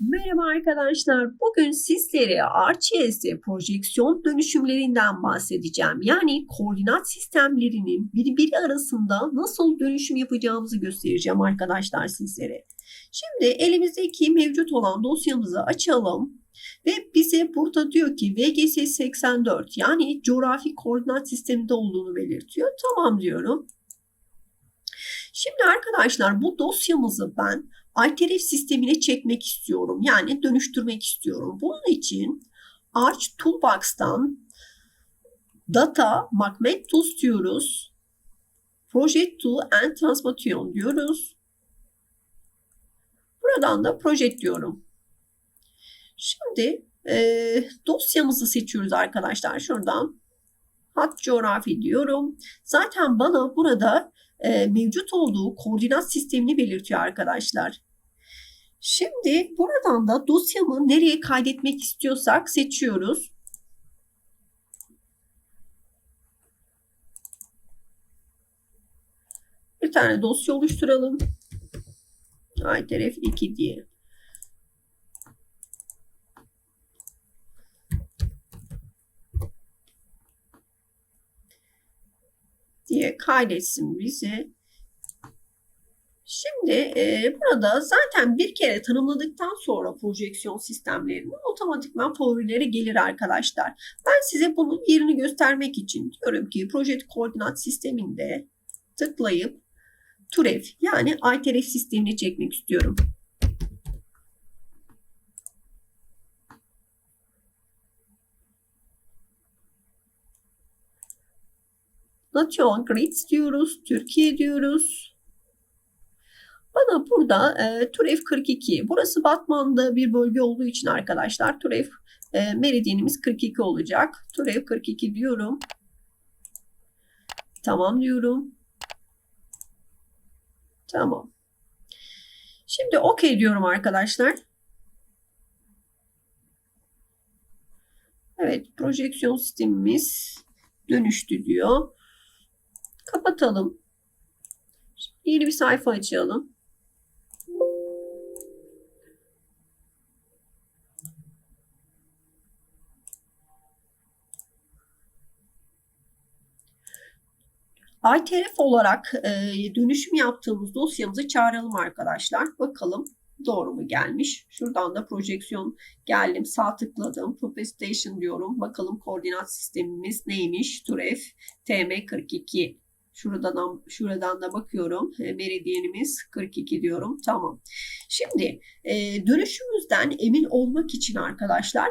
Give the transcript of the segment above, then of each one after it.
Merhaba arkadaşlar. Bugün sizlere RCS projeksiyon dönüşümlerinden bahsedeceğim. Yani koordinat sistemlerinin birbiri arasında nasıl dönüşüm yapacağımızı göstereceğim arkadaşlar sizlere. Şimdi elimizdeki mevcut olan dosyamızı açalım. Ve bize burada diyor ki VGS 84 yani coğrafi koordinat sisteminde olduğunu belirtiyor. Tamam diyorum. Şimdi arkadaşlar bu dosyamızı ben ITRF sistemine çekmek istiyorum. Yani dönüştürmek istiyorum. Bunun için Arch Toolbox'tan Data Magnet Tools diyoruz. Project Tool and Transformation diyoruz. Buradan da Project diyorum. Şimdi e, dosyamızı seçiyoruz arkadaşlar. Şuradan hat coğrafi diyorum. Zaten bana burada e, mevcut olduğu koordinat sistemini belirtiyor arkadaşlar. Şimdi buradan da dosyamı nereye kaydetmek istiyorsak seçiyoruz. Bir tane dosya oluşturalım. ITRF 2 diye. Diye kaydetsin bize. Şimdi e, burada zaten bir kere tanımladıktan sonra projeksiyon sistemlerinin otomatikman favorileri gelir arkadaşlar. Ben size bunun yerini göstermek için diyorum ki proje koordinat sisteminde tıklayıp TUREF yani ITRF sistemini çekmek istiyorum. Nation Grids diyoruz, Türkiye diyoruz. Bana burada e, Türef 42. Burası Batman'da bir bölge olduğu için arkadaşlar Türef e, meridyenimiz 42 olacak. Türef 42 diyorum. Tamam diyorum. Tamam. Şimdi OK diyorum arkadaşlar. Evet, projeksiyon sistemimiz dönüştü diyor. Kapatalım. Yeni bir sayfa açalım. ITRF olarak e, dönüşüm yaptığımız dosyamızı çağıralım arkadaşlar. Bakalım doğru mu gelmiş. Şuradan da projeksiyon geldim. Sağ tıkladım. Propagation diyorum. Bakalım koordinat sistemimiz neymiş? Turef TM42. Şuradan, şuradan da bakıyorum. E, meridyenimiz 42 diyorum. Tamam. Şimdi e, dönüşümüzden emin olmak için arkadaşlar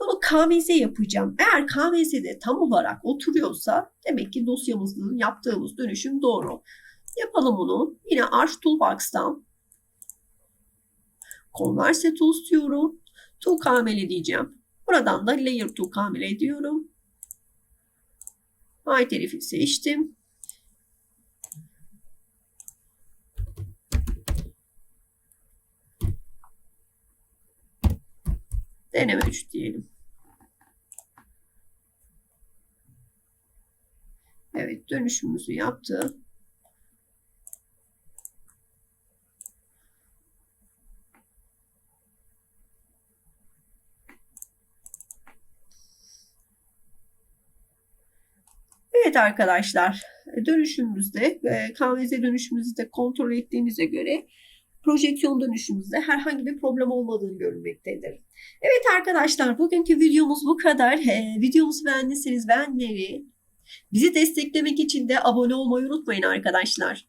bunu KVZ yapacağım. Eğer KVZ'de tam olarak oturuyorsa demek ki dosyamızın yaptığımız dönüşüm doğru. Yapalım bunu. Yine Arch Toolbox'tan Converse Tools diyorum. Tool kamele diyeceğim. Buradan da Layer Tool kamele diyorum. Ait herifi seçtim. Deneme 3 diyelim. Evet dönüşümümüzü yaptı. Evet arkadaşlar dönüşümümüzde e, KVZ dönüşümümüzü de kontrol ettiğimize göre projeksiyon dönüşümüzde herhangi bir problem olmadığını görülmektedir. Evet arkadaşlar bugünkü videomuz bu kadar. E, videomuzu beğendiyseniz beğenmeyi, bizi desteklemek için de abone olmayı unutmayın arkadaşlar.